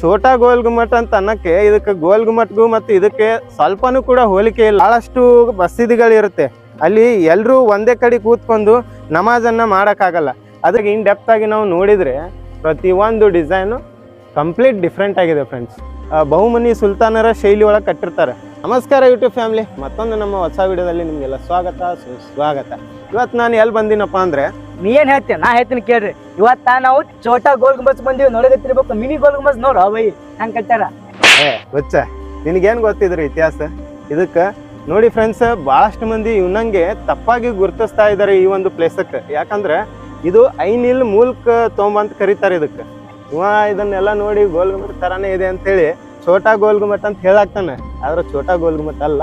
ಛೋಟಾ ಗೋಲ್ ಗುಮ್ಮಟ್ ಅಂತ ಅನ್ನಕ್ಕೆ ಇದಕ್ಕೆ ಗೋಲ್ ಗುಮ್ಮಟ್ಗೂ ಮತ್ತು ಇದಕ್ಕೆ ಸ್ವಲ್ಪನೂ ಕೂಡ ಹೋಲಿಕೆ ಇಲ್ಲ. ಬಹಳಷ್ಟು ಮಸೀದಿಗಳಿರುತ್ತೆ. ಅಲ್ಲಿ ಎಲ್ಲರೂ ಒಂದೇ ಕಡೆ ಕೂತ್ಕೊಂಡು ನಮಾಜನ್ನು ಮಾಡೋಕ್ಕಾಗಲ್ಲ. ಅದಕ್ಕೆ ಇನ್ ಡೆಪ್ತ್ ಆಗಿ ನಾವು ನೋಡಿದ್ರೆ ಪ್ರತಿಯೊಂದು ಡಿಸೈನು ಕಂಪ್ಲೀಟ್ ಡಿಫ್ರೆಂಟ್ ಆಗಿದೆ ಫ್ರೆಂಡ್ಸ್ ಬಹುಮನಿ ಸುಲ್ತಾನರ ಶೈಲಿ ಒಳಗೆ ಕಟ್ಟಿರ್ತಾರೆ. ನಮಸ್ಕಾರ ಯೂಟ್ಯೂಬ್ ಫ್ಯಾಮಿಲಿ ಮತ್ತೊಂದು ನಮ್ಮ ಹೊಸ ವಿಡಿಯೋದಲ್ಲಿ ನಿಮಗೆಲ್ಲ ಸ್ವಾಗತ, ಸುಸ್ವಾಗತ. ಇವತ್ತು ನಾನು ಎಲ್ಲಿ ಬಂದಿನಪ್ಪ ಅಂದರೆ ನೀ ಏನ್ ಹೇಳ್ತಿ? ನಾ ಹೇಳ್ತೀನಿ ಕೇಳ್ರಿ. ಇವತ್ತ ನಾವು ಚೋಟಾ ಗೋಲ್ ಗುಂಬಸ್ ಬಂದಿವಿ ನೋಡಕತ್ತಿರ್ಬೇಕು ಮಿನಿ ಗೋಲ್ ಗುಂಬಸ್ ನೋಡ ಬೈ ಹಂಗ್ ಕಟ್ಟಾರ ಗೊಚ್ಚ ನಿನಗೇನು ಗೊತ್ತಿದ್ರಿ ಇತಿಹಾಸ? ಇದಕ್ಕೆ ನೋಡಿ ಫ್ರೆಂಡ್ಸ್ ಭಾಳಷ್ಟು ಮಂದಿ ಇವನಂಗೆ ತಪ್ಪಾಗಿ ಗುರುತಿಸ್ತಾ ಇದ್ದಾರೆ ಈ ಒಂದು ಪ್ಲೇಸಕ್ಕೆ ಯಾಕಂದ್ರೆ ಇದು ಐನಿಲ್ ಮೂಲಕ ತೊಂಬಂತ ಕರೀತಾರೆ ಇದಕ್ಕೆ. ಇವ ಇದನ್ನೆಲ್ಲ ನೋಡಿ ಗೋಲ್ ಗುಮ್ಮಟ್ ಥರನೇ ಇದೆ ಅಂತೇಳಿ ಛೋಟಾ ಗೋಲ್ ಗುಮ್ಮಟ್ ಅಂತ ಹೇಳಾಕ್ತಾನೆ. ಆದ್ರೆ ಛೋಟಾ ಗೋಲ್ ಗುಮ್ಮಟ್ ಅಲ್ಲ.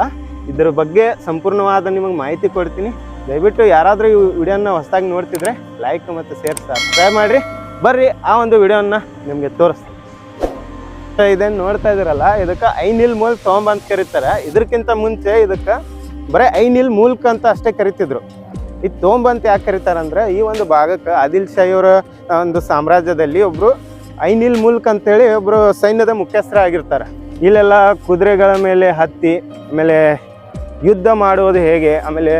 ಇದ್ರ ಬಗ್ಗೆ ಸಂಪೂರ್ಣವಾದ ನಿಮಗೆ ಮಾಹಿತಿ ಕೊಡ್ತೀನಿ. ದಯವಿಟ್ಟು ಯಾರಾದರೂ ಈ ವಿಡಿಯೋನ ಹೊಸದಾಗಿ ನೋಡ್ತಿದ್ರೆ ಲೈಕ್ ಮತ್ತು ಶೇರ್ ಸಬ್ಸ್ಕ್ರೈಬ್ ಮಾಡಿರಿ. ಬರ್ರಿ, ಆ ಒಂದು ವಿಡಿಯೋನ ನಿಮಗೆ ತೋರಿಸ್ತೀನಿ. ಇದೇನು ನೋಡ್ತಾ ಇದ್ದೀರಲ್ಲ, ಇದಕ್ಕೆ ಐನಿಲ್ ಮೂಲ್ ತೊಗೊಂಬ ಅಂತ ಕರೀತಾರೆ. ಇದಕ್ಕಿಂತ ಮುಂಚೆ ಇದಕ್ಕೆ ಬರೀ ಐನಿಲ್ ಮೂಲ್ಕ ಅಂತ ಅಷ್ಟೇ ಕರಿತಿದ್ರು. ಇದು ತೊಗೊಂಬ ಅಂತ ಯಾಕೆ ಕರೀತಾರೆ ಅಂದ್ರೆ, ಈ ಒಂದು ಭಾಗಕ್ಕೆ ಆದಿಲ್ ಶಾಹಿಯವರ ಒಂದು ಸಾಮ್ರಾಜ್ಯದಲ್ಲಿ ಒಬ್ರು ಐನಿಲ್ ಮೂಲ್ಕ್ ಅಂತೇಳಿ ಒಬ್ರು ಸೈನ್ಯದ ಮುಖ್ಯಸ್ಥರ ಆಗಿರ್ತಾರೆ ಇಲ್ಲೆಲ್ಲ ಕುದುರೆಗಳ ಮೇಲೆ ಹತ್ತಿ, ಆಮೇಲೆ ಯುದ್ಧ ಮಾಡುವುದು ಹೇಗೆ? ಆಮೇಲೆ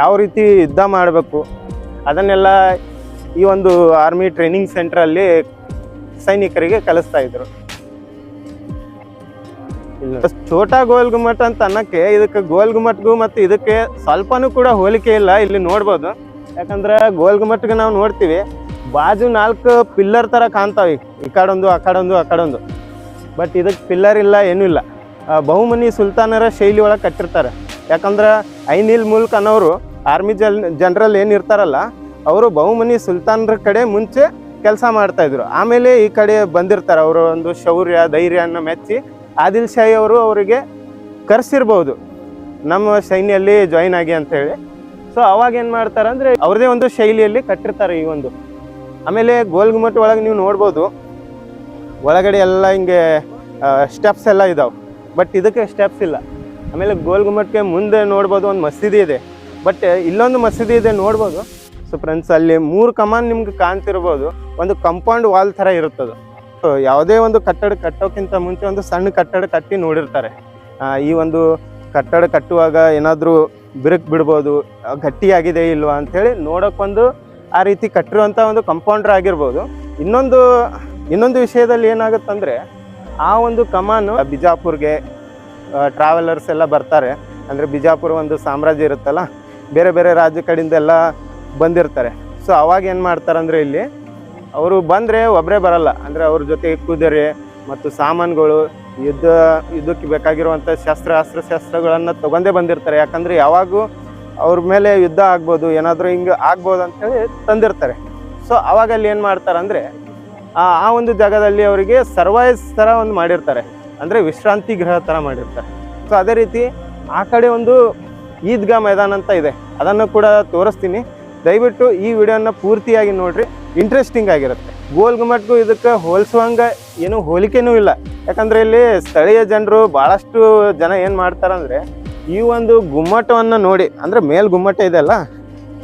ಯಾವ ರೀತಿ ಯುದ್ಧ ಮಾಡಬೇಕು? ಅದನ್ನೆಲ್ಲ ಈ ಒಂದು ಆರ್ಮಿ ಟ್ರೈನಿಂಗ್ ಸೆಂಟ್ರಲ್ಲಿ ಸೈನಿಕರಿಗೆ ಕಲಿಸ್ತಾ ಇದ್ರು. ಛೋಟಾ ಗೋಲ್ ಗುಮ್ಮಟ್ ಅಂತ ಅನ್ನಕ್ಕೆ ಇದಕ್ಕೆ ಗೋಲ್ ಗುಮ್ಮಟ್ಗೂ ಮತ್ತು ಇದಕ್ಕೆ ಸ್ವಲ್ಪನೂ ಕೂಡ ಹೋಲಿಕೆ ಇಲ್ಲ ಇಲ್ಲಿ ನೋಡ್ಬೋದು. ಯಾಕಂದ್ರೆ ಗೋಲ್ ಗುಮ್ಮಟ್ಗೆ ನಾವು ನೋಡ್ತೀವಿ ಬಾಜು ನಾಲ್ಕು ಪಿಲ್ಲರ್ ಥರ ಕಾಣ್ತಾವೆ. ಈ ಕಡೊಂದು ಆ ಕಡೊಂದು ಆ ಕಡೊಂದು. ಬಟ್ ಇದಕ್ಕೆ ಪಿಲ್ಲರ್ ಇಲ್ಲ ಏನೂ ಇಲ್ಲ. ಬಹುಮನಿ ಸುಲ್ತಾನರ ಶೈಲಿ ಒಳಗೆ ಕಟ್ಟಿರ್ತಾರೆ. ಯಾಕಂದ್ರೆ ಐನಿಲ್ ಮುಲ್ಕ್ ಅನ್ನೋರು ಆರ್ಮಿ ಜಲ್ ಜನರಲ್ ಏನಿರ್ತಾರಲ್ಲ ಅವರು ಬಹುಮನಿ ಸುಲ್ತಾನರ ಕಡೆ ಮುಂಚೆ ಕೆಲಸ ಮಾಡ್ತಾ ಇದ್ರು. ಆಮೇಲೆ ಈ ಕಡೆ ಬಂದಿರ್ತಾರೆ, ಅವರು ಒಂದು ಶೌರ್ಯ ಧೈರ್ಯನ ಮೆಚ್ಚಿ ಆದಿಲ್ ಶಾಹಿ ಅವರು ಅವರಿಗೆ ಕರೆಸಿರ್ಬೋದು. ನಮ್ಮ ಸೈನ್ಯಲ್ಲಿ ಜಾಯಿನ್ ಆಗಿ ಅಂತ ಹೇಳಿ. ಸೊ ಅವಾಗ ಏನು ಮಾಡ್ತಾರೆ ಅಂದರೆ ಅವ್ರದೇ ಒಂದು ಶೈಲಿಯಲ್ಲಿ ಕಟ್ಟಿರ್ತಾರೆ ಈ ಒಂದು. ಆಮೇಲೆ ಗೋಲ್ಗುಮಟ್ ಒಳಗೆ ನೀವು ನೋಡ್ಬೋದು, ಒಳಗಡೆ ಎಲ್ಲ ಹಿಂಗೆ ಸ್ಟೆಪ್ಸ್ ಎಲ್ಲ ಇದಾವೆ. ಬಟ್ ಇದಕ್ಕೆ ಸ್ಟೆಪ್ಸ್ ಇಲ್ಲ. ಆಮೇಲೆ ಗೋಲ್ ಗುಮ್ಮಟ್ಗೆ ಮುಂದೆ ನೋಡ್ಬೋದು, ಒಂದು ಮಸೀದಿ ಇದೆ. ಬಟ್ ಇಲ್ಲೊಂದು ಮಸೀದಿ ಇದೆ ನೋಡ್ಬೋದು. ಸೊ ಫ್ರೆಂಡ್ಸ್ ಅಲ್ಲಿ ಮೂರು ಕಮಾನ್ ನಿಮ್ಗೆ ಕಾಣ್ತಿರ್ಬೋದು. ಒಂದು ಕಂಪೌಂಡ್ ವಾಲ್ ಥರ ಇರುತ್ತದು. ಸೊ ಯಾವುದೇ ಒಂದು ಕಟ್ಟಡ ಕಟ್ಟೋಕ್ಕಿಂತ ಮುಂಚೆ ಒಂದು ಸಣ್ಣ ಕಟ್ಟಡ ಕಟ್ಟಿ ನೋಡಿರ್ತಾರೆ. ಈ ಒಂದು ಕಟ್ಟಡ ಕಟ್ಟುವಾಗ ಏನಾದರೂ ಬಿರುಕು ಬಿಡ್ಬೋದು ಗಟ್ಟಿಯಾಗಿದೆ ಇಲ್ವಾ ಅಂಥೇಳಿ ನೋಡೋಕ್ಕೊಂದು ಆ ರೀತಿ ಕಟ್ಟಿರುವಂಥ ಒಂದು ಕಂಪೌಂಡ್ರ್ ಆಗಿರ್ಬೋದು. ಇನ್ನೊಂದು ಇನ್ನೊಂದು ವಿಷಯದಲ್ಲಿ ಏನಾಗುತ್ತಂದರೆ, ಆ ಒಂದು ಕಮಾನು ಬಿಜಾಪುರ್ಗೆ ಟ್ರಾವೆಲರ್ಸ್ ಎಲ್ಲ ಬರ್ತಾರೆ. ಅಂದರೆ ಬಿಜಾಪುರ ಒಂದು ಸಾಮ್ರಾಜ್ಯ ಇರುತ್ತಲ್ಲ, ಬೇರೆ ಬೇರೆ ರಾಜ್ಯ ಕಡೆಯಿಂದ ಎಲ್ಲ ಬಂದಿರ್ತಾರೆ. ಸೊ ಅವಾಗ ಏನು ಮಾಡ್ತಾರಂದರೆ ಇಲ್ಲಿ, ಅವರು ಬಂದರೆ ಒಬ್ಬರೇ ಬರಲ್ಲ. ಅಂದರೆ ಅವ್ರ ಜೊತೆ ಕುದುರೆ ಮತ್ತು ಸಾಮಾನುಗಳು ಯುದ್ಧ, ಯುದ್ಧಕ್ಕೆ ಬೇಕಾಗಿರುವಂಥ ಶಸ್ತ್ರ, ಅಸ್ತ್ರ ಶಸ್ತ್ರಗಳನ್ನು ತಗೊಂಡೇ ಬಂದಿರ್ತಾರೆ. ಯಾಕಂದರೆ ಯಾವಾಗೂ ಅವ್ರ ಮೇಲೆ ಯುದ್ಧ ಆಗ್ಬೋದು, ಏನಾದರೂ ಹಿಂಗೆ ಆಗ್ಬೋದು ಅಂತೇಳಿ ತಂದಿರ್ತಾರೆ. ಸೊ ಅವಾಗ ಅಲ್ಲಿ ಏನು ಮಾಡ್ತಾರೆ ಅಂದರೆ, ಆ ಒಂದು ಜಾಗದಲ್ಲಿ ಅವರಿಗೆ ಸರ್ವೈಸ್ ಥರ ಒಂದು ಮಾಡಿರ್ತಾರೆ. ಅಂದರೆ ವಿಶ್ರಾಂತಿ ಗೃಹ ಥರ ಮಾಡಿರ್ತಾರೆ. ಸೊ ಅದೇ ರೀತಿ ಆ ಕಡೆ ಒಂದು ಈದ್ಗಾ ಮೈದಾನ ಅಂತ ಇದೆ. ಅದನ್ನು ಕೂಡ ತೋರಿಸ್ತೀನಿ. ದಯವಿಟ್ಟು ಈ ವಿಡಿಯೋನ ಪೂರ್ತಿಯಾಗಿ ನೋಡ್ರಿ. ಇಂಟ್ರೆಸ್ಟಿಂಗ್ ಆಗಿರುತ್ತೆ. ಗೋಲ್ ಗುಮ್ಮಟ್ಗೂ ಇದಕ್ಕೆ ಹೋಲಿಸುವಂಗ ಏನು ಹೋಲಿಕೆನೂ ಇಲ್ಲ. ಯಾಕಂದ್ರೆ ಇಲ್ಲಿ ಸ್ಥಳೀಯ ಜನರು ಭಾಳಷ್ಟು ಜನ ಏನು ಮಾಡ್ತಾರಂದ್ರೆ, ಈ ಒಂದು ಗುಮ್ಮಟವನ್ನು ನೋಡಿ, ಅಂದ್ರೆ ಮೇಲ್ ಗುಮ್ಮಟ ಇದೆಯಲ್ಲ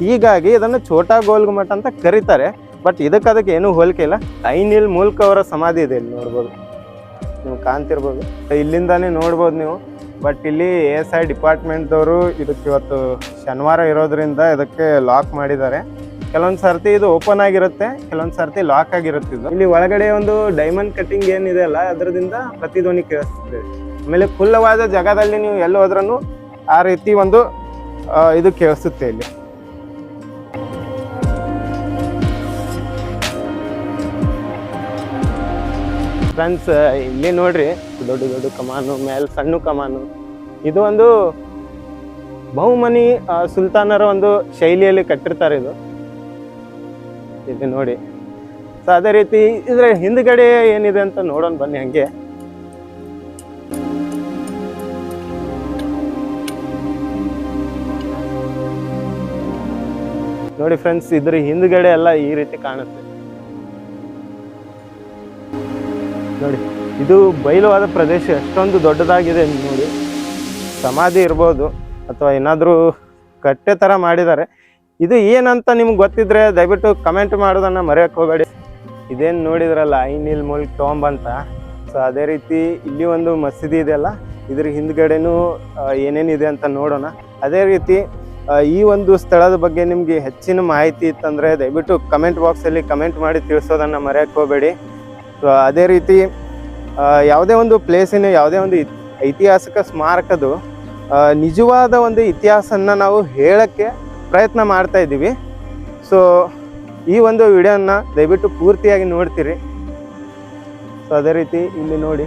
ಹೀಗಾಗಿ ಇದನ್ನು ಛೋಟಾ ಗೋಲ್ ಗುಮ್ಮಟ ಅಂತ ಕರೀತಾರೆ. ಬಟ್ ಇದಕ್ಕೆ ಅದಕ್ಕೆ ಏನೂ ಹೋಲಿಕೆ ಇಲ್ಲ. ಐನಿಲ್ ಮೂಲಕ ಅವರ ಸಮಾಧಿ ಇದೆ ಇಲ್ಲಿ ನೋಡ್ಬೋದು. ನೀವು ಕಾಣ್ತಿರ್ಬೋದು. ಇಲ್ಲಿಂದಾನೇ ನೋಡ್ಬೋದು ನೀವು. ಬಟ್ ಇಲ್ಲಿ ಎ ಎಸ್ ಐ ಡಿಪಾರ್ಟ್ಮೆಂಟ್ದವರು ಇದಕ್ಕೆ ಇವತ್ತು ಶನಿವಾರ ಇರೋದ್ರಿಂದ ಇದಕ್ಕೆ ಲಾಕ್ ಮಾಡಿದ್ದಾರೆ. ಕೆಲವೊಂದು ಸರ್ತಿ ಇದು ಓಪನ್ ಆಗಿರುತ್ತೆ, ಕೆಲವೊಂದು ಸರ್ತಿ ಲಾಕ್ ಆಗಿರುತ್ತೆ ಇದು. ಇಲ್ಲಿ ಒಳಗಡೆ ಒಂದು ಡೈಮಂಡ್ ಕಟ್ಟಿಂಗ್ ಏನಿದೆ ಅಲ್ಲ ಅದರಿಂದ ಪ್ರತಿಧ್ವನಿ ಕೇಳಿಸ್ತದೆ. ಆಮೇಲೆ ಖುಲ್ಲವಾದ ಜಾಗದಲ್ಲಿ ನೀವು ಎಲ್ಲೋದ್ರೂ ಆ ರೀತಿ ಒಂದು ಇದು ಕೇಳಿಸುತ್ತೆ ಇಲ್ಲಿ. ಫ್ರೆಂಡ್ಸ್ ಇಲ್ಲಿ ನೋಡ್ರಿ, ದೊಡ್ಡ ದೊಡ್ಡ ಕಮಾನು ಮೇಲೆ ಸಣ್ಣ ಕಮಾನು. ಇದು ಒಂದು ಬಹುಮನಿ ಸುಲ್ತಾನರ ಒಂದು ಶೈಲಿಯಲ್ಲಿ ಕಟ್ಟಿರ್ತಾರೆ ಇದು. ಇದು ನೋಡಿ. ಸೊ ಅದೇ ರೀತಿ ಇದ್ರ ಹಿಂದ್ಗಡೆ ಏನಿದೆ ಅಂತ ನೋಡೋಣ, ಬನ್ನಿ ಹಂಗೆ. ನೋಡಿ ಫ್ರೆಂಡ್ಸ್ ಇದ್ರ ಹಿಂದ್ಗಡೆ ಎಲ್ಲ ಈ ರೀತಿ ಕಾಣುತ್ತೆ. ನೋಡಿ. ಇದು ಬಯಲುವಾದ ಪ್ರದೇಶ, ಎಷ್ಟೊಂದು ದೊಡ್ಡದಾಗಿದೆ ನೋಡಿ. ಸಮಾಧಿ ಇರ್ಬೋದು, ಅಥವಾ ಏನಾದರೂ ಕಟ್ಟೆ ಥರ ಮಾಡಿದ್ದಾರೆ. ಇದು ಏನಂತ ನಿಮ್ಗೆ ಗೊತ್ತಿದ್ರೆ ದಯವಿಟ್ಟು ಕಮೆಂಟ್ ಮಾಡೋದನ್ನು ಮರೆಯಕ್ಕೆ ಹೋಗಬೇಡಿ. ಇದೇನು ನೋಡಿದ್ರಲ್ಲ, ಐನಿಲ್ ಮುಲ್ ಟೋಂಬ್ ಅಂತ. ಸೊ ಅದೇ ರೀತಿ ಇಲ್ಲಿ ಒಂದು ಮಸೀದಿ ಇದೆಯಲ್ಲ ಇದ್ರ ಹಿಂದ್ಗಡೆನೂ ಏನೇನಿದೆ ಅಂತ ನೋಡೋಣ. ಅದೇ ರೀತಿ ಈ ಒಂದು ಸ್ಥಳದ ಬಗ್ಗೆ ನಿಮಗೆ ಹೆಚ್ಚಿನ ಮಾಹಿತಿ ಇತ್ತಂದರೆ ದಯವಿಟ್ಟು ಕಮೆಂಟ್ ಬಾಕ್ಸಲ್ಲಿ ಕಮೆಂಟ್ ಮಾಡಿ ತಿಳಿಸೋದನ್ನು ಮರೆಯಕ್ಕೆ ಹೋಗಬೇಡಿ. ಸೊ ಅದೇ ರೀತಿ ಯಾವುದೇ ಒಂದು ಪ್ಲೇಸಿನ ಯಾವುದೇ ಒಂದು ಐತಿಹಾಸಿಕ ಸ್ಮಾರಕದು ನಿಜವಾದ ಒಂದು ಇತಿಹಾಸನ ನಾವು ಹೇಳಕ್ಕೆ ಪ್ರಯತ್ನ ಮಾಡ್ತಾ ಇದ್ದೀವಿ. ಸೊ ಈ ಒಂದು ವಿಡಿಯೋನ ದಯವಿಟ್ಟು ಪೂರ್ತಿಯಾಗಿ ನೋಡ್ತೀರಿ. ಸೊ ಅದೇ ರೀತಿ ಇಲ್ಲಿ ನೋಡಿ,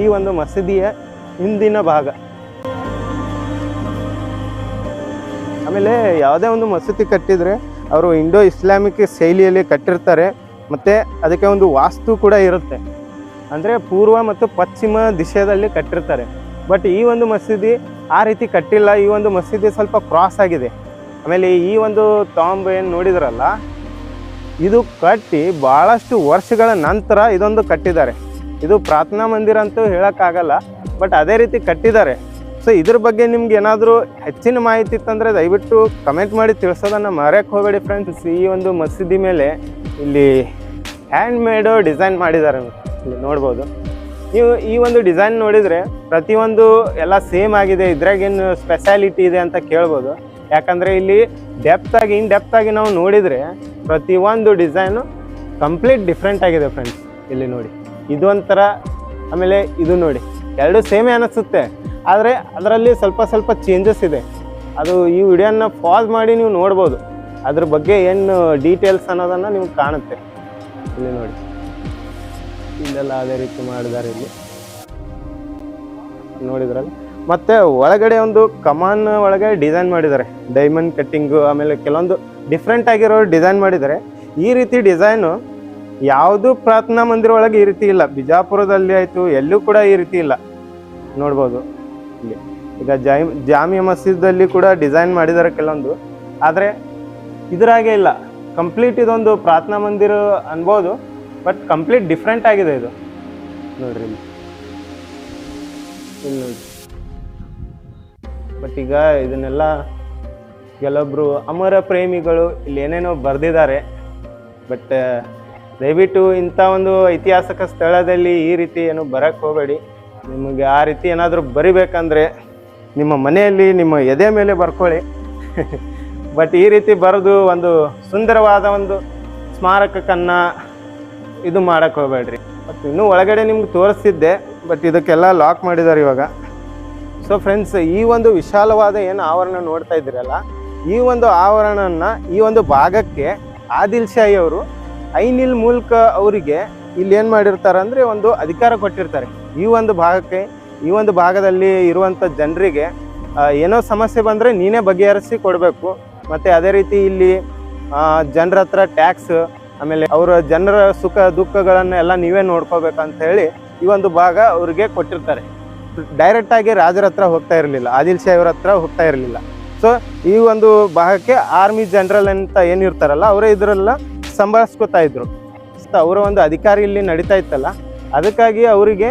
ಈ ಒಂದು ಮಸೀದಿಯ ಹಿಂದಿನ ಭಾಗ. ಆಮೇಲೆ ಯಾವುದೇ ಒಂದು ಮಸೀದಿ ಕಟ್ಟಿದ್ರೆ, ಅವರು ಇಂಡೋ ಇಸ್ಲಾಮಿಕ್ ಶೈಲಿಯಲ್ಲಿ ಕಟ್ಟಿರ್ತಾರೆ. ಮತ್ತು ಅದಕ್ಕೆ ಒಂದು ವಾಸ್ತು ಕೂಡ ಇರುತ್ತೆ. ಅಂದರೆ ಪೂರ್ವ ಮತ್ತು ಪಶ್ಚಿಮ ದಿಶೆಯಲ್ಲಿ ಕಟ್ಟಿರ್ತಾರೆ. ಬಟ್ ಈ ಒಂದು ಮಸೀದಿ ಆ ರೀತಿ ಕಟ್ಟಿಲ್ಲ. ಈ ಒಂದು ಮಸೀದಿ ಸ್ವಲ್ಪ ಕ್ರಾಸ್ ಆಗಿದೆ. ಆಮೇಲೆ ಈ ಒಂದು ತಾಂಬ ಏನು ನೋಡಿದ್ರಲ್ಲ, ಇದು ಕಟ್ಟಿ ಭಾಳಷ್ಟು ವರ್ಷಗಳ ನಂತರ ಇದೊಂದು ಕಟ್ಟಿದ್ದಾರೆ. ಇದು ಪ್ರಾರ್ಥನಾ ಮಂದಿರ ಅಂತೂ ಹೇಳೋಕ್ಕಾಗಲ್ಲ ಬಟ್ ಅದೇ ರೀತಿ ಕಟ್ಟಿದ್ದಾರೆ. ಸೊ ಇದ್ರ ಬಗ್ಗೆ ನಿಮ್ಗೆ ಏನಾದರೂ ಹೆಚ್ಚಿನ ಮಾಹಿತಿ ಇತ್ತಂದರೆ ದಯವಿಟ್ಟು ಕಮೆಂಟ್ ಮಾಡಿ ತಿಳಿಸೋದನ್ನು ಮರೆಯಕ್ಕೆ ಹೋಗಬೇಡಿ ಫ್ರೆಂಡ್ಸ್ ಈ ಒಂದು ಮಸೀದಿ ಮೇಲೆ ಇಲ್ಲಿ ಹ್ಯಾಂಡ್ ಮೇಡು ಡಿಸೈನ್ ಮಾಡಿದ್ದಾರೆ ನೋಡ್ಬೋದು. ನೀವು ಈ ಒಂದು ಡಿಸೈನ್ ನೋಡಿದರೆ ಪ್ರತಿಯೊಂದು ಎಲ್ಲ ಸೇಮ್ ಆಗಿದೆ ಇದ್ರಾಗೇನು ಸ್ಪೆಷಾಲಿಟಿ ಇದೆ ಅಂತ ಕೇಳ್ಬೋದು. ಯಾಕಂದರೆ ಇಲ್ಲಿ ಡೆಪ್ತಾಗಿ ಇನ್ ಡೆಪ್ತಾಗಿ ನಾವು ನೋಡಿದರೆ ಪ್ರತಿಯೊಂದು ಡಿಸೈನು ಕಂಪ್ಲೀಟ್ ಡಿಫ್ರೆಂಟ್ ಆಗಿದೆ ಫ್ರೆಂಡ್ಸ್ ಇಲ್ಲಿ ನೋಡಿ. ಇದು ಒಂಥರ, ಆಮೇಲೆ ಇದು ನೋಡಿ. ಎರಡು ಸೇಮೇ ಅನಿಸುತ್ತೆ. ಆದರೆ ಅದರಲ್ಲಿ ಸ್ವಲ್ಪ ಸ್ವಲ್ಪ ಚೇಂಜಸ್ ಇದೆ. ಅದು ಈ ವಿಡಿಯೋನ ಪಾಸ್ ಮಾಡಿ ನೀವು ನೋಡ್ಬೋದು. ಅದ್ರ ಬಗ್ಗೆ ಏನು ಡೀಟೇಲ್ಸ್ ಅನ್ನೋದನ್ನು ನಿಮ್ಗೆ ಕಾಣುತ್ತೆ. ಇಲ್ಲಿ ನೋಡಿ. ಇಲ್ಲೆಲ್ಲ ಅದೇ ರೀತಿ ಮಾಡಿದ್ದಾರೆ ಇಲ್ಲಿ. ನೋಡಿದ್ರಲ್ಲ? ಮತ್ತೆ ಒಳಗಡೆ ಒಂದು ಕಮಾನ್ ಒಳಗೆ ಡಿಸೈನ್ ಮಾಡಿದ್ದಾರೆ. ಡೈಮಂಡ್ ಕಟ್ಟಿಂಗು, ಆಮೇಲೆ ಕೆಲವೊಂದು ಡಿಫ್ರೆಂಟ್ ಆಗಿರೋ ಡಿಸೈನ್ ಮಾಡಿದ್ದಾರೆ. ಈ ರೀತಿ ಡಿಸೈನು ಯಾವುದು ಪ್ರಾರ್ಥನಾ ಮಂದಿರ ಒಳಗೆ ಈ ರೀತಿ ಇಲ್ಲ. ಬಿಜಾಪುರದಲ್ಲಿ ಆಯಿತು, ಎಲ್ಲೂ ಕೂಡ ಈ ರೀತಿ ಇಲ್ಲ. ನೋಡ್ಬೋದು. ಇಲ್ಲಿ. ಈಗ ಜೈ ಜಾಮಿಯಾ ಮಸೀದಲ್ಲಿ ಕೂಡ ಡಿಸೈನ್ ಮಾಡಿದ್ದಾರೆ ಕೆಲವೊಂದು. ಆದರೆ ಇದರಾಗೆ ಇಲ್ಲ. ಕಂಪ್ಲೀಟ್ ಇದೊಂದು ಪ್ರಾರ್ಥನಾ ಮಂದಿರ ಅನ್ಬೋದು ಬಟ್ ಕಂಪ್ಲೀಟ್ ಡಿಫ್ರೆಂಟ್ ಆಗಿದೆ ಇದು. ನೋಡ್ರಿ ಬಟ್ ಈಗ ಇದನ್ನೆಲ್ಲ ಕೆಲವೊಬ್ರು ಅಮರ ಪ್ರೇಮಿಗಳು ಇಲ್ಲಿ ಏನೇನೋ ಬರೆದಿದ್ದಾರೆ ಬಟ್ ದಯವಿಟ್ಟು ಇಂಥ ಒಂದು ಐತಿಹಾಸಿಕ ಸ್ಥಳದಲ್ಲಿ ಈ ರೀತಿ ಏನು ಬರೋಕ್ಕೆ ಹೋಗಬೇಡಿ. ನಿಮಗೆ ಆ ರೀತಿ ಏನಾದರೂ ಬರಿಬೇಕಂದ್ರೆ ನಿಮ್ಮ ಮನೆಯಲ್ಲಿ ನಿಮ್ಮ ಎದೆ ಮೇಲೆ ಬರ್ಕೊಳ್ಳಿ. ಬಟ್ ಈ ರೀತಿ ಬರೆದು ಒಂದು ಸುಂದರವಾದ ಒಂದು ಸ್ಮಾರಕಕ್ಕನ್ನು ಇದು ಮಾಡಕ್ಕೆ ಹೋಗಬೇಡ್ರಿ. ಮತ್ತು ಇನ್ನೂ ಒಳಗಡೆ ನಿಮ್ಗೆ ತೋರಿಸ್ತಿದ್ದೆ, ಬಟ್ ಇದಕ್ಕೆಲ್ಲ ಲಾಕ್ ಮಾಡಿದ್ದಾರೆ ಇವಾಗ. ಸೊ ಫ್ರೆಂಡ್ಸ್ ಈ ಒಂದು ವಿಶಾಲವಾದ ಏನು ಆವರಣ ನೋಡ್ತಾ ಇದ್ದೀರಲ್ಲ, ಈ ಒಂದು ಆವರಣನ ಈ ಒಂದು ಭಾಗಕ್ಕೆ ಆದಿಲ್ ಶಾಹಿ ಅವರು, ಐನಿಲ್ ಮೂಲಕ ಅವರಿಗೆ ಇಲ್ಲಿ ಏನು ಮಾಡಿರ್ತಾರೆ ಅಂದರೆ ಒಂದು ಅಧಿಕಾರ ಕೊಟ್ಟಿರ್ತಾರೆ. ಈ ಒಂದು ಭಾಗಕ್ಕೆ, ಈ ಒಂದು ಭಾಗದಲ್ಲಿ ಇರುವಂಥ ಜನರಿಗೆ ಏನೋ ಸಮಸ್ಯೆ ಬಂದರೆ ನೀನೇ ಬಗೆಹರಿಸಿ ಕೊಡಬೇಕು. ಮತ್ತು ಅದೇ ರೀತಿ ಇಲ್ಲಿ ಜನರ ಹತ್ರ ಟ್ಯಾಕ್ಸ್ ಆಮೇಲೆ ಅವರ ಜನರ ಸುಖ ದುಃಖಗಳನ್ನು ಎಲ್ಲ ನೀವೇ ನೋಡ್ಕೋಬೇಕಂತ ಹೇಳಿ ಈ ಒಂದು ಭಾಗ ಅವ್ರಿಗೆ ಕೊಟ್ಟಿರ್ತಾರೆ. ಡೈರೆಕ್ಟ್ ಆಗಿ ರಾಜರ ಹತ್ರ ಹೋಗ್ತಾ ಇರಲಿಲ್ಲ, ಆದಿಲ್ ಶಾಹಿ ಹತ್ರ ಹೋಗ್ತಾ ಇರಲಿಲ್ಲ. ಸೊ ಈ ಒಂದು ಭಾಗಕ್ಕೆ ಆರ್ಮಿ ಜನರಲ್ ಅಂತ ಏನಿರ್ತಾರಲ್ಲ ಅವರೇ ಇದರೆಲ್ಲ ಸಂಭಾಳಿಸ್ಕೊತಾ ಇದ್ರು. ಅವರ ಒಂದು ಅಧಿಕಾರಿ ಇಲ್ಲಿ ನಡೀತಾ ಇತ್ತಲ್ಲ, ಅದಕ್ಕಾಗಿ ಅವರಿಗೆ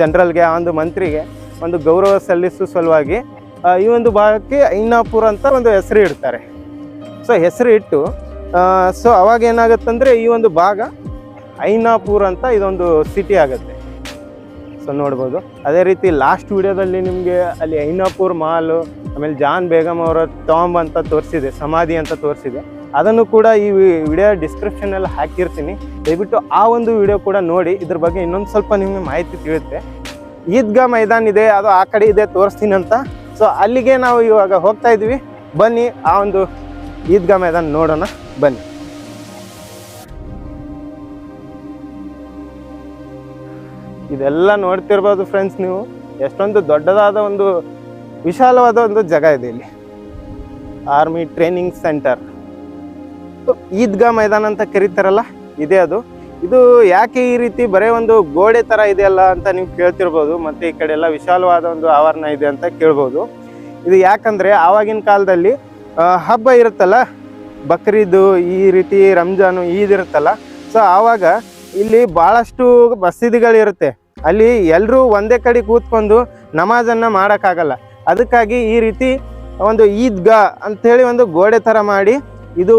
ಜನರಲ್ಗೆ ಆ ಒಂದು ಮಂತ್ರಿಗೆ ಒಂದು ಗೌರವ ಸಲ್ಲಿಸುವ ಸಲುವಾಗಿ ಈ ಒಂದು ಭಾಗಕ್ಕೆ ಐನಾಪುರ ಅಂತ ಒಂದು ಹೆಸರು ಇಡ್ತಾರೆ. ಸೊ ಹೆಸರು ಇಟ್ಟು ಸೊ ಅವಾಗ ಏನಾಗುತ್ತಂದ್ರೆ ಈ ಒಂದು ಭಾಗ ಐನಾಪುರ ಅಂತ ಇದೊಂದು ಸಿಟಿ ಆಗುತ್ತೆ. ಸೊ ನೋಡ್ಬೋದು. ಅದೇ ರೀತಿ ಲಾಸ್ಟ್ ವಿಡಿಯೋದಲ್ಲಿ ನಿಮಗೆ ಅಲ್ಲಿ ಐನಾಪುರ್ ಮಾಲು ಆಮೇಲೆ ಜಾನ್ ಬೇಗಮ್ ಅವರ ಟಾಂಬ್ ಅಂತ ತೋರಿಸಿದೆ, ಸಮಾಧಿ ಅಂತ ತೋರಿಸಿದೆ. ಅದನ್ನು ಕೂಡ ಈ ವಿಡಿಯೋ ಡಿಸ್ಕ್ರಿಪ್ಷನಲ್ಲಿ ಹಾಕಿರ್ತೀನಿ. ದಯವಿಟ್ಟು ಆ ಒಂದು ವಿಡಿಯೋ ಕೂಡ ನೋಡಿ. ಇದ್ರ ಬಗ್ಗೆ ಇನ್ನೊಂದು ಸ್ವಲ್ಪ ನಿಮಗೆ ಮಾಹಿತಿ ತಿಳಿಯುತ್ತೆ. ಈದ್ಗಾ ಮೈದಾನ್ ಇದೆ, ಅದು ಆ ಕಡೆ ಇದೆ, ತೋರಿಸ್ತೀನಿ ಅಂತ ಸೊ ಅಲ್ಲಿಗೆ ನಾವು ಇವಾಗ ಹೋಗ್ತಾ ಇದ್ವಿ. ಬನ್ನಿ, ಆ ಒಂದು ಈದ್ಗಾ ಮೈದಾನ ನೋಡೋಣ. ಬನ್ನಿ. ಇದೆಲ್ಲ ನೋಡ್ತಿರ್ಬೋದು ಫ್ರೆಂಡ್ಸ್ ನೀವು. ಎಷ್ಟೊಂದು ದೊಡ್ಡದಾದ ಒಂದು ವಿಶಾಲವಾದ ಒಂದು ಜಾಗ ಇದೆ ಇಲ್ಲಿ. ಆರ್ಮಿ ಟ್ರೈನಿಂಗ್ ಸೆಂಟರ್ ಈದ್ಗಾ ಮೈದಾನ ಅಂತ ಕರೀತಾರಲ್ಲ, ಇದೇ ಅದು. ಇದು ಯಾಕೆ ಈ ರೀತಿ ಬರೇ ಒಂದು ಗೋಡೆ ತರ ಇದೆಯಲ್ಲ ಅಂತ ನೀವು ಕೇಳ್ತಿರ್ಬೋದು, ಮತ್ತೆ ಈ ಕಡೆ ಎಲ್ಲ ವಿಶಾಲವಾದ ಒಂದು ಆವರಣ ಇದೆ ಅಂತ ಕೇಳ್ಬೋದು. ಇದು ಯಾಕಂದ್ರೆ ಆವಾಗಿನ ಕಾಲದಲ್ಲಿ ಹಬ್ಬ ಇರುತ್ತಲ್ಲ, ಬಕ್ರೀದು, ಈ ರೀತಿ ರಂಜಾನು, ಈದ್ ಇರುತ್ತಲ್ಲ ಸೊ ಆವಾಗ ಇಲ್ಲಿ ಭಾಳಷ್ಟು ಮಸೀದಿಗಳಿರುತ್ತೆ. ಅಲ್ಲಿ ಎಲ್ಲರೂ ಒಂದೇ ಕಡೆ ಕೂತ್ಕೊಂಡು ನಮಾಜನ್ನು ಮಾಡೋಕ್ಕಾಗಲ್ಲ. ಅದಕ್ಕಾಗಿ ಈ ರೀತಿ ಒಂದು ಈದ್ಗಾ ಅಂಥೇಳಿ ಒಂದು ಗೋಡೆ ಥರ ಮಾಡಿ, ಇದು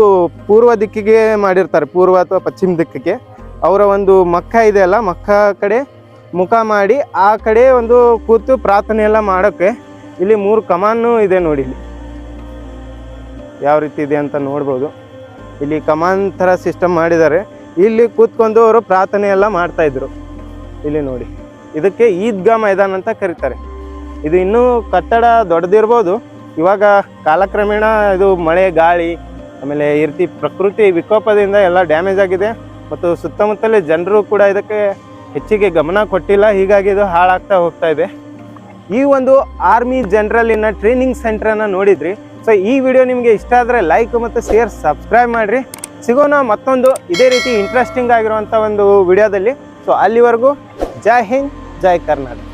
ಪೂರ್ವ ದಿಕ್ಕಿಗೆ ಮಾಡಿರ್ತಾರೆ, ಪೂರ್ವ ಅಥವಾ ಪಶ್ಚಿಮ ದಿಕ್ಕಿಗೆ. ಅವರ ಒಂದು ಮಕ್ಕ ಇದೆಯಲ್ಲ ಮಕ್ಕ ಕಡೆ ಮುಖ ಮಾಡಿ ಆ ಕಡೆ ಒಂದು ಕೂತು ಪ್ರಾರ್ಥನೆ ಎಲ್ಲ ಮಾಡೋಕ್ಕೆ ಇಲ್ಲಿ ಮೂರು ಕಮಾನು ಇದೆ ನೋಡಿ ಇಲ್ಲಿ. ಯಾವ ರೀತಿ ಇದೆ ಅಂತ ನೋಡ್ಬೋದು. ಇಲ್ಲಿ ಕಮಾನ್ ಥರ ಸಿಸ್ಟಮ್ ಮಾಡಿದ್ದಾರೆ. ಇಲ್ಲಿ ಕೂತ್ಕೊಂಡು ಅವರು ಪ್ರಾರ್ಥನೆ ಎಲ್ಲ ಮಾಡ್ತಾ ಇದ್ರು. ಇಲ್ಲಿ ನೋಡಿ, ಇದಕ್ಕೆ ಈದ್ಗಾ ಮೈದಾನ ಅಂತ ಕರೀತಾರೆ. ಇದು ಇನ್ನೂ ಕಟ್ಟಡ ದೊಡ್ಡದಿರ್ಬೋದು. ಇವಾಗ ಕಾಲಕ್ರಮೇಣ ಇದು ಮಳೆ, ಗಾಳಿ, ಆಮೇಲೆ ಈ ರೀತಿ ಪ್ರಕೃತಿ ವಿಕೋಪದಿಂದ ಎಲ್ಲ ಡ್ಯಾಮೇಜ್ ಆಗಿದೆ. ಮತ್ತು ಸುತ್ತಮುತ್ತಲ ಜನರು ಕೂಡ ಇದಕ್ಕೆ ಹೆಚ್ಚಿಗೆ ಗಮನ ಕೊಟ್ಟಿಲ್ಲ, ಹೀಗಾಗಿ ಇದು ಹಾಳಾಗ್ತಾ ಹೋಗ್ತಾ ಇದೆ. ಈ ಒಂದು ಆರ್ಮಿ ಜನರಲಿನ ಟ್ರೈನಿಂಗ್ ಸೆಂಟ್ರನ್ನು ನೋಡಿದ್ರಿ. ಸೊ ಈ ವಿಡಿಯೋ ನಿಮಗೆ ಇಷ್ಟ ಆದರೆ ಲೈಕ್ ಮತ್ತು ಶೇರ್ ಸಬ್ಸ್ಕ್ರೈಬ್ ಮಾಡಿರಿ. ಸಿಗೋಣ ಮತ್ತೊಂದು ಇದೇ ರೀತಿ ಇಂಟ್ರೆಸ್ಟಿಂಗ್ ಆಗಿರುವಂಥ ಒಂದು ವಿಡಿಯೋದಲ್ಲಿ ಸೊ ಅಲ್ಲಿವರೆಗೂ ಜೈ ಹಿಂದ್, ಜೈ ಕರ್ನಾಟಕ.